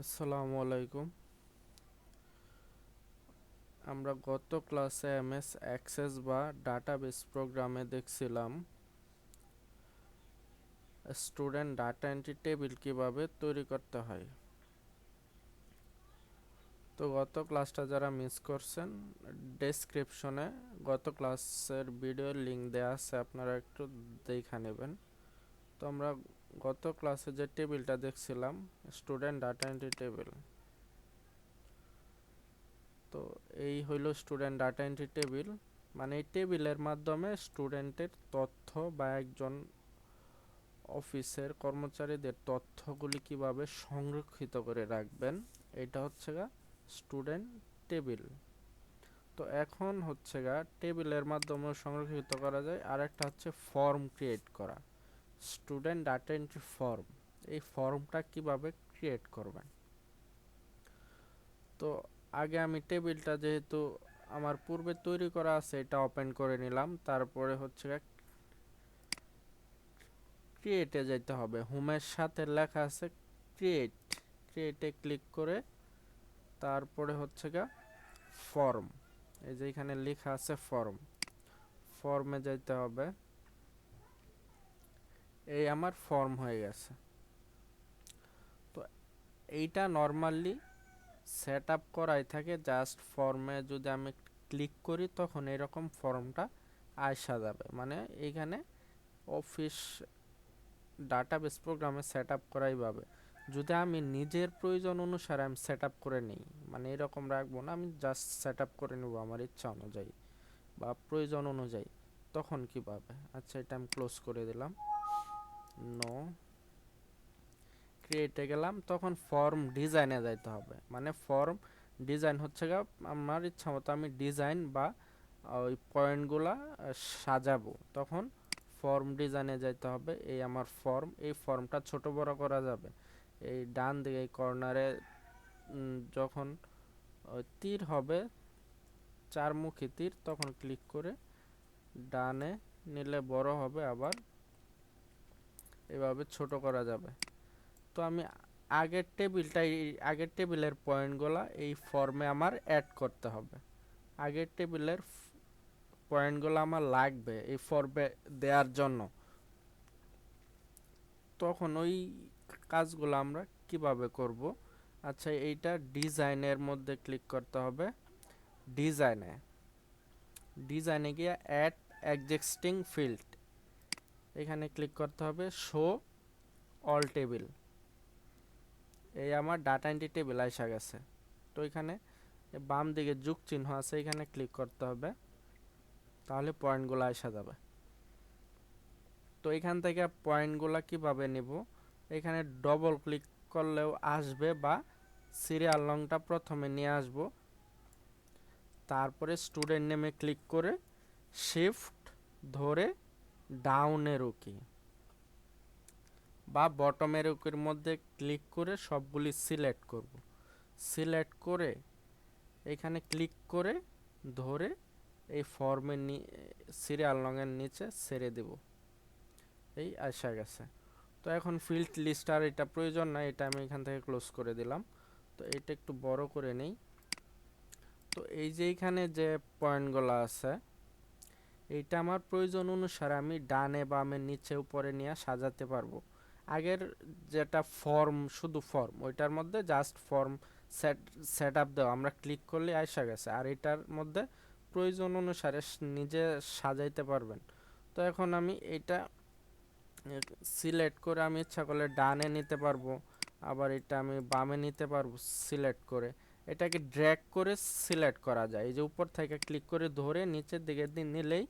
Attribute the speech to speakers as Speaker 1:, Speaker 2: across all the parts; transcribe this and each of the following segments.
Speaker 1: আসসালামু আলাইকুম। আমরা গত ক্লাসে এমএস অ্যাক্সেস বা ডাটাবেস প্রোগ্রামে দেখছিলাম, স্টুডেন্ট ডাটা এন্ট্রি টেবিল কীভাবে তৈরি করতে হয়। তো গত ক্লাসটা যারা মিস করছেন, ডেসক্রিপশনে গত ক্লাসের ভিডিওর লিংক দেওয়া আছে, আপনারা একটু দেখে নেবেন। তো আমরা গত ক্লাসে যে টেবিলটা দেখছিলাম, স্টুডেন্ট ডাটা এন্ট্রি টেবিল। তো এই হইল স্টুডেন্ট ডাটা এন্ট্রি টেবিল। মানে এই টেবিলের মাধ্যমে স্টুডেন্টের তথ্য বা একজন অফিসের কর্মচারীদের তথ্যগুলি কীভাবে সংরক্ষিত করে রাখবেন, এটা হচ্ছে গা স্টুডেন্ট টেবিল। তো এখন হচ্ছে গা টেবিলের মাধ্যমে সংরক্ষিত করা যায় আর একটা হচ্ছে ফর্ম ক্রিয়েট করা। স্টুডেন্ট ডাটা এন্ট্রি ফর্ম এই ফর্মটা কীভাবে ক্রিয়েট করবেন? তো আগে আমি টেবিলটা যেহেতু আমার পূর্বে তৈরি করা আছে, এটা ওপেন করে নিলাম, তারপরে হচ্ছে ক্রিয়েটে যেতে হবে। হোমের সাথে লেখা আছে ক্রিয়েট ক্রিয়েটে ক্লিক করে তারপরে হচ্ছে গা ফর্ম এই যে এখানে লেখা আছে ফর্ম ফর্মে যেতে হবে। এই আমার ফর্ম হয়ে গেছে। তো এইটা নর্মালি সেট আপ করাই থাকে জাস্ট ফর্মে যদি আমি ক্লিক করি, তখন এরকম ফর্মটা আসা যাবে। মানে এইখানে অফিস ডাটাবেস প্রোগ্রামে সেট আপ করাই পাবে যদি আমি নিজের প্রয়োজন অনুসারে আমি সেট আপ করে নিই মানে এরকম রাখব না, আমি জাস্ট সেট আপ করে নেব আমার ইচ্ছা অনুযায়ী বা প্রয়োজন অনুযায়ী, তখন কি পাবে? আচ্ছা এটা আমি ক্লোজ করে দিলাম। নো ক্রিয়েটে গেলাম, তখন ফর্ম ডিজাইনে যাইতে হবে। মানে ফর্ম ডিজাইন হচ্ছে গা, আমার ইচ্ছা মতো আমি ডিজাইন বা ওই পয়েন্টগুলা সাজাবো। তখন ফর্ম ডিজাইনে যাইতে হবে, এই আমার ফর্ম এই ফর্মটা ছোট বড় করা যাবে। এই ডান দিকে, এই কর্নারে যখন তীর হবে, চারমুখী তীর, তখন ক্লিক করে ডানে নিলে বড় হবে আবার এভাবে ছোট করা যাবে। তো আমি আগের টেবিলটা আগের টেবিলের পয়েন্টগুলো এই ফর্মে আমার অ্যাড করতে হবে। আগের টেবিলের পয়েন্টগুলো আমার লাগবে এই ফর্মে দেওয়ার জন্য। তখন ওই কাজগুলো আমরা কীভাবে করব? আচ্ছা এইটা ডিজাইনের মধ্যে ক্লিক করতে হবে। ডিজাইনে ডিজাইনে গিয়ে অ্যাড এক্সিস্টিং ফিল্ড এখানে ক্লিক করতে হবে শো অল টেবিল এই আমার ডাটা এন্ট্রি টেবিল আসা গেছে। তো এখানে বাম দিকে যুগ চিহ্ন আছে, এখানে ক্লিক করতে হবে। তাহলে পয়েন্টগুলো আসা যাবে। তো এখান থেকে পয়েন্টগুলো কীভাবে নিব? এখানে ডবল ক্লিক করলেও আসবে বা সিরিয়াল লংটা প্রথমে নিয়ে আসব। তারপরে স্টুডেন্ট নেমে ক্লিক করে শিফট ধরে ডাউনের ওকে বা বটমের ওকের মধ্যে ক্লিক করে সবগুলি সিলেক্ট করব। সিলেক্ট করে এখানে ক্লিক করে ধরে এই ফর্মের সিরিয়াল রঙের নিচে ছেড়ে দেব। এই আসা গেছে। তো এখন ফিল্ড লিস্ট আর এটা প্রয়োজন না এটা আমি এখান থেকে ক্লোজ করে দিলাম। তো এটা একটু বড় করে নেই। তো এই যে এখানে যে পয়েন্টগুলো আছে এইটা আমার প্রয়োজন অনুসারে আমি ডানে বামে নিচে উপরে নিয়ে সাজাতে পারব। আগের যেটা ফর্ম শুধু ফর্ম ওইটার মধ্যে just form set set up দেওয়া। আমরা ক্লিক করলে আসা গেছে। আর এটার মধ্যে প্রয়োজন অনুসারে নিজে সাজাইতে পারবেন। তো এখন আমি এটা সিলেক্ট করে আমি ইচ্ছা করলে ডানে নিতে পারব। আবার এটা আমি বামে নিতে পারব সিলেক্ট করে। এটাকে ড্র্যাগ করে সিলেক্ট করা যায়। এই যে উপর থেকে ক্লিক করে ধরে নিচের দিকে দিন নিলেই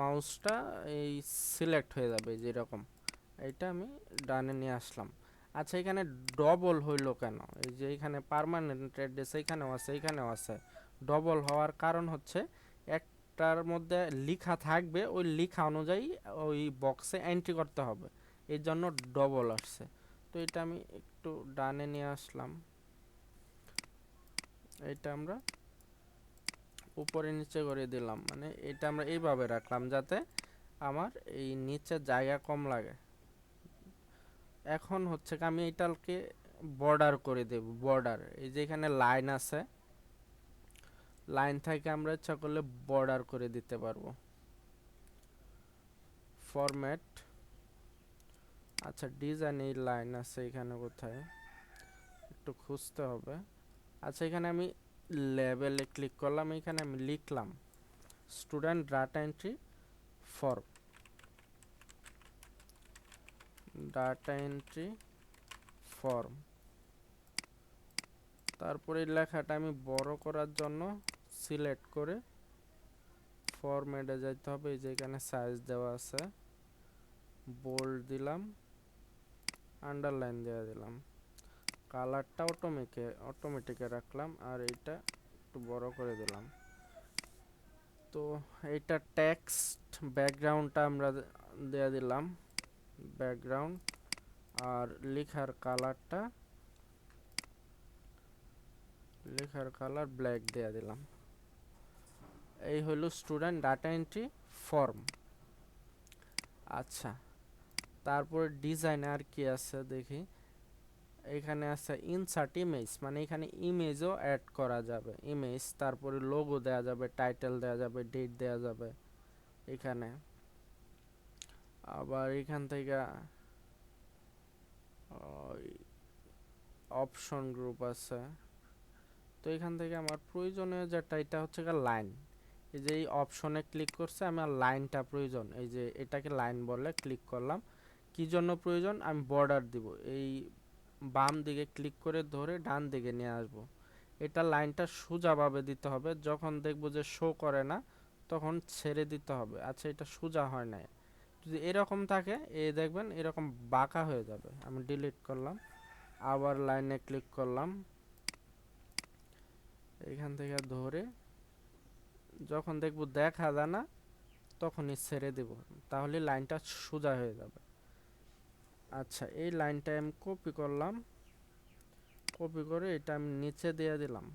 Speaker 1: মাউসটা এই সিলেক্ট হয়ে যাবে যেরকম। এটা আমি ডানে নিয়ে আসলাম। আচ্ছা এখানে ডবল হইল কেন? এই যে এখানে পারমানেন্ট অ্যাড্রেস এইখানেও আছে এইখানেও আছে। ডবল হওয়ার কারণ হচ্ছে একটার মধ্যে লিখা থাকবে, ওই লিখা অনুযায়ী ওই বক্সে এন্ট্রি করতে হবে। এই জন্য ডবল আসছে। তো এটা আমি একটু ডানে নিয়ে আসলাম। এটা আমরা উপরে নিচে করে দিলাম। মানে এটা আমরা এইভাবে রাখলাম যাতে আমার এই নিচে জায়গা কম লাগে। এখন হচ্ছে কি আমি এটাকে বর্ডার করে দেব বর্ডার এই যে এখানে লাইন আছে লাইন থেকে আমরা ইচ্ছা করলে বর্ডার করে দিতে পারব। ফরম্যাট আচ্ছা ডিজাইন এই লাইন আছে এখানে কোথায়? একটু খুঁজতে হবে। আচ্ছা এখানে আমি লেভেলে ক্লিক করলাম, এখানে আমি লিখলাম student data entry form data entry form তারপরে লেখাটা আমি বড় করার জন্য সিলেক্ট করে ফরম্যাটে যাইতে হবে, এই যে এখানে সাইজ দেওয়া আছে। বোল্ড দিলাম আন্ডারলাইন দেওয়া দিলাম। কালারটা অটোমেটিকে অটোমেটিকে রাখলাম আর এইটা একটু বড় করে দিলাম। তো এইটা টেক্সট ব্যাকগ্রাউন্ডটা আমরা দেয়া দিলাম। ব্যাকগ্রাউন্ড আর লেখার কালারটা, লেখার কালার ব্ল্যাক দেয়া দিলাম। এই হলো স্টুডেন্ট ডাটা এন্ট্রি ফর্ম আচ্ছা তারপরে ডিজাইন আর কি আছে দেখি। এখানে আছে ইনসার্ট ইমেজ মানে এখানে ইমেজও অ্যাড করা যাবে। ইমেজ তারপরে লোগো দেওয়া যাবে টাইটেল দেওয়া যাবে ডেট দেওয়া যাবে এখানে। আবার এখান থেকে অপশন গ্রুপ আছে। তো এখান থেকে আমার প্রয়োজনীয় যেটা, এটা হচ্ছে লাইন এই যে এই অপশনে ক্লিক করছে আমার লাইনটা প্রয়োজন। এই যে এটাকে লাইন বলে ক্লিক করলাম। কি জন্য প্রয়োজন? আমি বর্ডার দিব। এই বাম দিকে ক্লিক করে ধরে ডান দিকে নিয়ে আসব। এটা লাইনটা সোজাভাবে দিতে হবে। যখন দেখব যে শো করে না, তখন ছেড়ে দিতে হবে। আচ্ছা এটা সোজা হয় না যদি এরকম থাকে, এই দেখবেন এরকম বাঁকা হয়ে যাবে। আমি ডিলিট করলাম। আবার লাইনে ক্লিক করলাম। এখান থেকে ধরে যখন দেখব দেখা যায় না, তখনই ছেড়ে দেব। তাহলে লাইনটা সোজা হয়ে যাবে। আচ্ছা এই লাইনটা আমি কপি করলাম। কপি করে এটা আমি নিচে দিয়ে দিলাম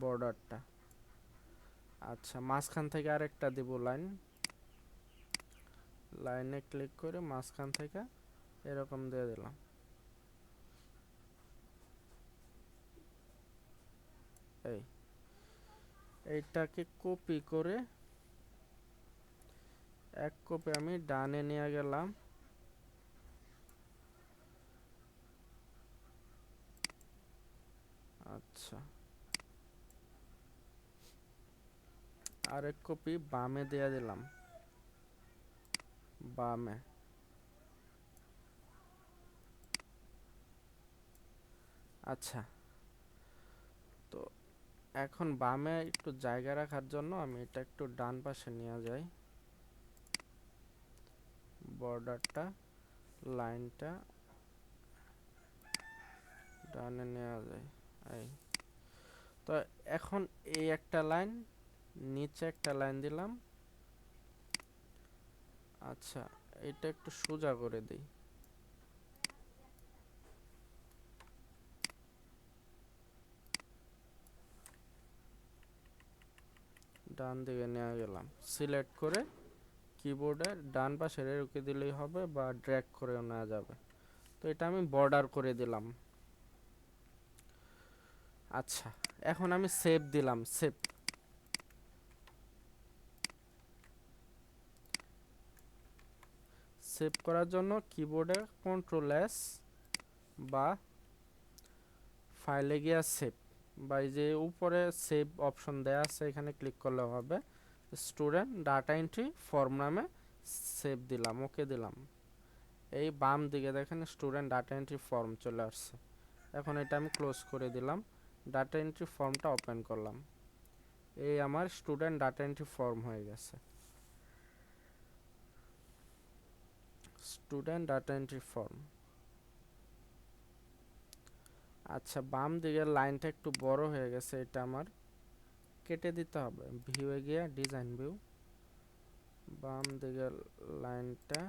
Speaker 1: বর্ডারটা আচ্ছা মাঝখান থেকে আরেকটা দেব লাইন। লাইনে ক্লিক করে মাঝখান থেকে এরকম দিয়ে দিলাম। এই, এইটাকে কপি করে এক কপি আমি ডানে নিয়ে গেলাম। আচ্ছা। আরেক কপি বামে দেয়া দিলাম। বামে। আচ্ছা। তো এখন বামে একটু জায়গা রাখার জন্য আমি এটা একটু ডান পাশে নিয়ে যাই। বর্ডারটা, লাইনটা ডানে নেওয়া যায়। তো এখন এই একটা লাইন, নিচে একটা লাইন দিলাম। আচ্ছা এটা একটু সোজা করে দিই। ডান দিকে নেওয়া গেলাম। সিলেক্ট করে কিবোর্ডের ডান পাশে রেখে দিলেই হবে বা ড্র্যাগ করেও নেওয়া যাবে। তো এটা আমি বর্ডার করে দিলাম। আচ্ছা এখন আমি সেভ দিলাম সেভ সেভ করার জন্য কিবোর্ডে কন্ট্রোল এস বা ফাইলে গিয়ে সেভ বা এই যে উপরে সেভ অপশন দেয়া আছে, এখানে ক্লিক করলে হবে। স্টুডেন্ট ডাটা এন্ট্রি ফর্ম নামে সেভ দিলাম ওকে দিলাম। এই বাম দিকে দেখেন স্টুডেন্ট ডাটা এন্ট্রি ফর্ম চলে আসছে। এখন এটা আমি ক্লোজ করে দিলাম। ডাটা এন্ট্রি ফর্মটা ওপেন করলাম। এই আমার স্টুডেন্ট ডাটা এন্ট্রি ফর্ম হয়ে গেছে। স্টুডেন্ট ডাটা এন্ট্রি ফর্ম আচ্ছা বাম দিকের লাইনটা একটু বড় হয়ে গেছে, এটা আমার কেটে দিতে হবে। ভিউয়ে গিয়ে ডিজাইন ভিউ বাম দিকের লাইনটা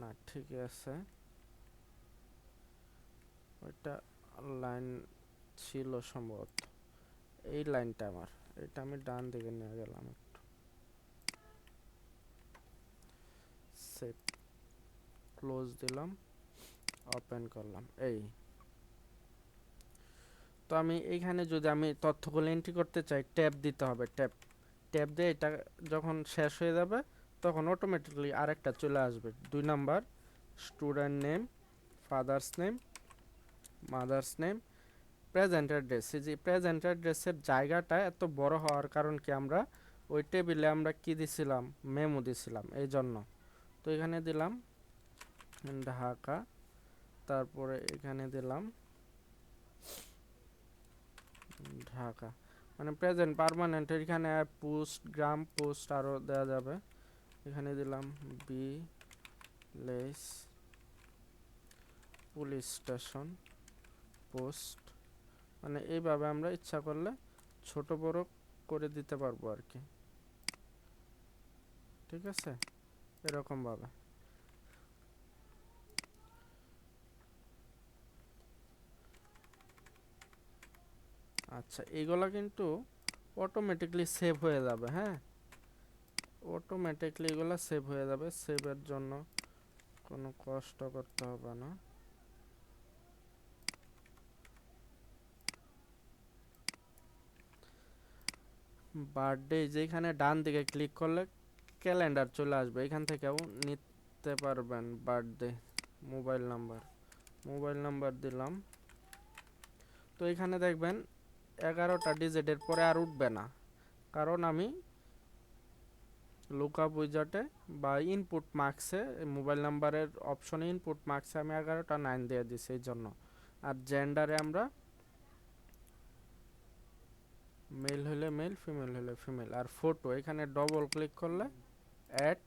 Speaker 1: না ঠিক আছে। ওইটা লাইন ছিল সম্ভবত। এই লাইনটা আমার। এটা আমি ডান দিকে নিয়ে গেলাম একটু। সেভ ক্লোজ দিলাম, ওপেন করলাম। এই। তো আমি এইখানে যদি আমি তথ্যগুলো এন্ট্রি করতে চাই, ট্যাব দিতে হবে, ট্যাব। ট্যাব দিয়ে এটা যখন শেষ হয়ে যাবে, তখন অটোমেটিকলি আরেকটা চলে আসবে। দুই number student name father's name mother's name present address এই যে প্রেজেন্ট অ্যাড্রেসের জায়গাটা এত বড় হওয়ার কারণ কি আমরা ওই টেবিলে আমরা কি দিছিলাম? মেমো দিছিলাম এই জন্য। তো এখানে দিলাম ঢাকা, তারপরে এখানে দিলাম ঢাকা। মানে প্রেজেন্ট পারমানেন্ট এখানে পোস্ট গ্রাম পোস্ট আরও দেওয়া যাবে। এখানে দিলাম বি লেস পুলিশ স্টেশন পোস্ট মানে এইভাবে আমরা ইচ্ছা করলে ছোট বড় করে দিতে পারব আর কি। ঠিক আছে? এরকমভাবে আচ্ছা এইগুলা কিন্তু অটোমেটিকলি সেভ হয়ে যাবে হ্যাঁ? অটোমেটিকলি এগুলো সেভ হয়ে যাবে। সেভের জন্য কোনো কষ্ট করতে হবে না। বার্থডে যেখানে ডান দিকে ক্লিক করলে ক্যালেন্ডার চলে আসবে। এখান থেকেও নিতে পারবেন birthday mobile number. Mobile number দিলাম। তো এখানে দেখবেন এগারোটা ডিজিটের পরে আর উঠবে না। কারণ আমি লুকআপ উইজার্টে বা ইনপুট মার্কসে, মোবাইল নাম্বারের অপশনে ইনপুট মার্কসে আমি এগারোটা নাইন দিয়ে দিছি এই জন্য। আর জেন্ডারে আমরা মেল হলে মেল ফিমেল হলে ফিমেল আর ফটো এখানে ডবল ক্লিক করলে অ্যাড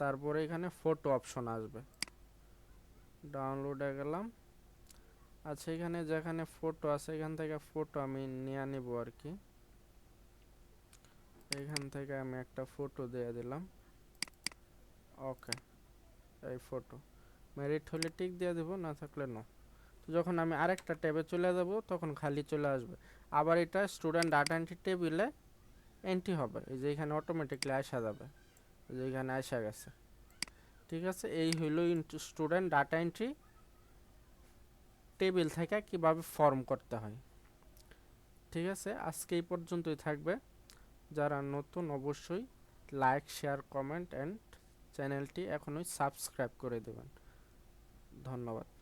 Speaker 1: তারপরে এখানে ফটো অপশন আসবে। ডাউনলোডে গেলাম। আচ্ছা এখানে যেখানে ফটো আছে, এখান থেকে ফটো আমি নিয়ে নিব আর কি। এখান থেকে আমি একটা ফটো দিয়ে দিলাম। ওকে এই ফটো মেরিট হলে টিক দিয়ে দেবো, না থাকলে নো যখন আমি আরেকটা ট্যাবে চলে যাব, তখন খালি চলে আসবে। আবার এটা স্টুডেন্ট ডাটা এন্ট্রি টেবিলে এন্ট্রি হবে। এই যে এখানে অটোমেটিকলি আসা যাবে। যে এখানে আসা গেছে। ঠিক আছে? এই হইল স্টুডেন্ট ডাটা এন্ট্রি টেবিল থেকে কীভাবে ফর্ম করতে হয়। ঠিক আছে? আজকে এই পর্যন্তই থাকবে। যারা নতুন অবশ্যই লাইক শেয়ার কমেন্ট অ্যান্ড চ্যানেলটি এখনই সাবস্ক্রাইব করে দেবেন। ধন্যবাদ।